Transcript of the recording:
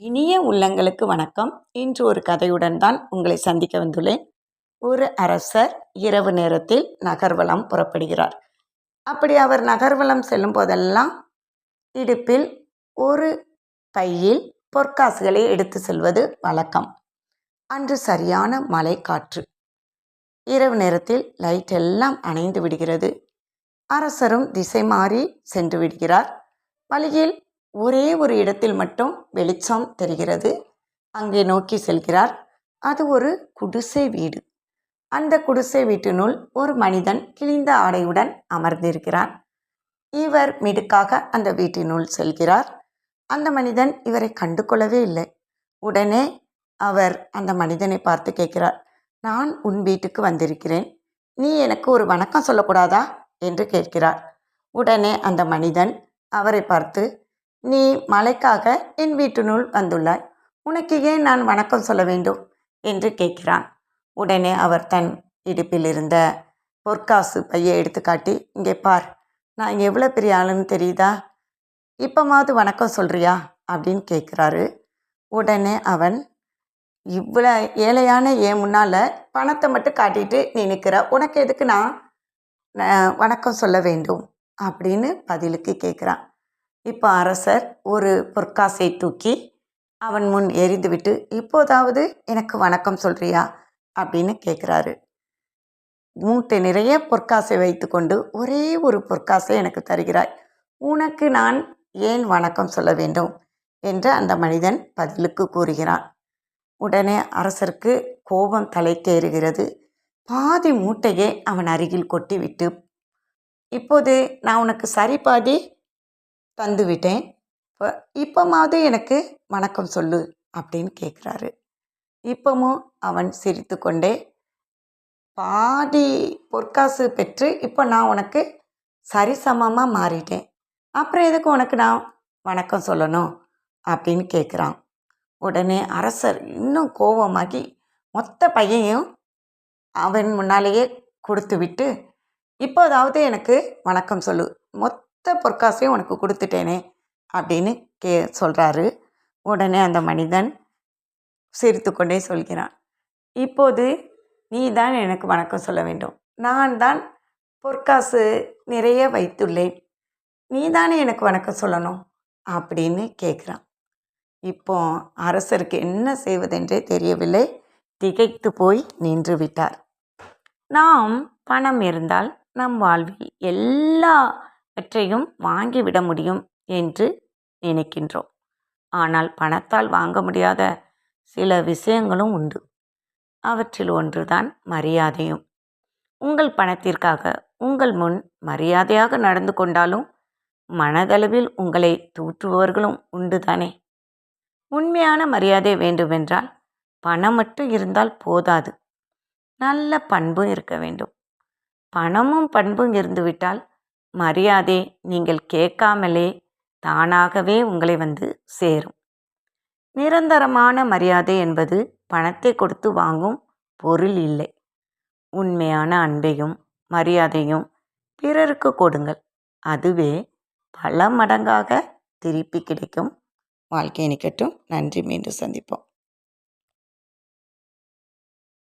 இனிய உள்ளங்களுக்கு வணக்கம். இன்று ஒரு கதையுடன் தான் உங்களை சந்திக்க வந்துள்ளேன். ஒரு அரசர் இரவு நேரத்தில் நகர்வலம் புறப்படுகிறார். அப்படி அவர் நகர்வலம் செல்லும் போதெல்லாம் இடுப்பில் ஒரு பையில் பொற்காசுகளை எடுத்து செல்வது வழக்கம். அன்று சரியான மழை காற்று. இரவு நேரத்தில் லைட் எல்லாம் அணைந்து விடுகிறது. அரசரும் திசை மாறி சென்று விடுகிறார். வழியில் ஒரே ஒரு இடத்தில் மட்டும் வெளிச்சம் தெரிகிறது. அங்கே நோக்கி செல்கிறார். அது ஒரு குடிசை வீடு. அந்த குடிசை வீட்டினுள் ஒரு மனிதன் கிழிந்த ஆடையுடன் அமர்ந்திருக்கிறான். இவர் மிடுக்காக அந்த வீட்டினுள் செல்கிறார். அந்த மனிதன் இவரை கண்டு கொள்ளவே இல்லை. உடனே அவர் அந்த மனிதனை பார்த்து கேட்கிறார் நான் உன் வீட்டுக்கு வந்திருக்கிறேன். நீ எனக்கு ஒரு வணக்கம் சொல்லக்கூடாதா? என்று கேட்கிறார். உடனே அந்த மனிதன் அவரை பார்த்து நீ மலைக்காக என் வீட்டினுள் வந்துள்ளாய். உனக்கு ஏன் நான் வணக்கம் சொல்ல வேண்டும்? என்று கேட்கிறான். உடனே அவர் தன் இடுப்பில் இருந்த பொற்காசு பையை எடுத்து காட்டி இங்கே பார் நான் எவ்வளோ பெரிய ஆளுன்னு தெரியுதா? இப்போமாவது வணக்கம் சொல்கிறியா அப்படின்னு கேட்குறாரு. உடனே அவன் இவ்வளோ ஏழையான ஏன் முன்னால் பணத்தை மட்டும் காட்டிட்டு நீ நிற்கிற உனக்கு எதுக்கு நான் நான் வணக்கம் சொல்ல வேண்டும்? அப்படின்னு பதிலுக்கு கேட்குறான். இப்போ அரசர் ஒரு பொற்காசை தூக்கி அவன் முன் எரிந்துவிட்டு இப்போதாவது எனக்கு வணக்கம் சொல்றியா? அப்படின்னு கேட்குறாரு மூட்டை நிறைய பொற்காசை வைத்துக்கொண்டு ஒரே ஒரு பொற்காசை எனக்கு தருகிறாய். உனக்கு நான் ஏன் வணக்கம் சொல்ல வேண்டும்? என்று அந்த மனிதன் பதிலுக்கு கூறுகிறான். உடனே அரசருக்கு கோபம் தலைக்கேறுகிறது பாதி மூட்டையை அவன் அருகில் கொட்டிவிட்டு இப்போது நான் உனக்கு சரி பாதி தந்துவிட்டேன் இப்போ இப்போமாவது எனக்கு வணக்கம் சொல்லு அப்படின்னு கேட்குறாரு இப்பமும் அவன் சிரித்து கொண்டே பாதி பொற்காசு பெற்று இப்போ நான் உனக்கு சரிசமமாக மாறிட்டேன். அப்புறம் எதுக்கு உனக்கு நான் வணக்கம் சொல்லணும்? அப்படின்னு கேட்குறான் உடனே அரசர் இன்னும் கோபமாகி மொத்த பையனையும் அவன் முன்னாலேயே கொடுத்து விட்டு இப்போதாவது எனக்கு வணக்கம் சொல்லு. மொத்த பொற்காசையும் உனக்கு கொடுத்துட்டேனே அப்படின்னு கே சொல்கிறாரு உடனே அந்த மனிதன் சிரித்து கொண்டே சொல்கிறான். இப்போது நீ தான் எனக்கு வணக்கம் சொல்ல வேண்டும். நான் தான் பொற்காசு நிறைய வைத்துள்ளேன். நீ தானே எனக்கு வணக்கம் சொல்லணும் அப்படின்னு கேட்குறான். இப்போ அரசருக்கு என்ன செய்வதென்றே தெரியவில்லை. திகைத்து போய் நின்று விட்டார். நாம் பணம் இருந்தால் நம் வாழ்வில் எல்லா எல்லாவற்றையும் வாங்கிவிட முடியும் என்று நினைக்கின்றோம். ஆனால் பணத்தால் வாங்க முடியாத சில விஷயங்களும் உண்டு. அவற்றில் ஒன்றுதான் மரியாதையும். உங்கள் பணத்திற்காக உங்கள் முன் மரியாதையாக நடந்து கொண்டாலும் மனதளவில் உங்களை தூற்றுபவர்களும் உண்டுதானே? உண்மையான மரியாதை வேண்டுமென்றால் பணம் மட்டும் இருந்தால் போதாது. நல்ல பண்பும் இருக்க வேண்டும். பணமும் பண்பும் இருந்துவிட்டால் மரியாதை நீங்கள் கேட்காமலே தானாகவே உங்களை வந்து சேரும். நிரந்தரமான மரியாதை என்பது பணத்தை கொடுத்து வாங்கும் பொருள் இல்லை. உண்மையான அன்பையும் மரியாதையும் பிறருக்கு கொடுங்கள். அதுவே பல மடங்காக திருப்பி கிடைக்கும். வாழ்க்கை நிற்கட்டும் நன்றி. மீண்டும் சந்திப்போம்.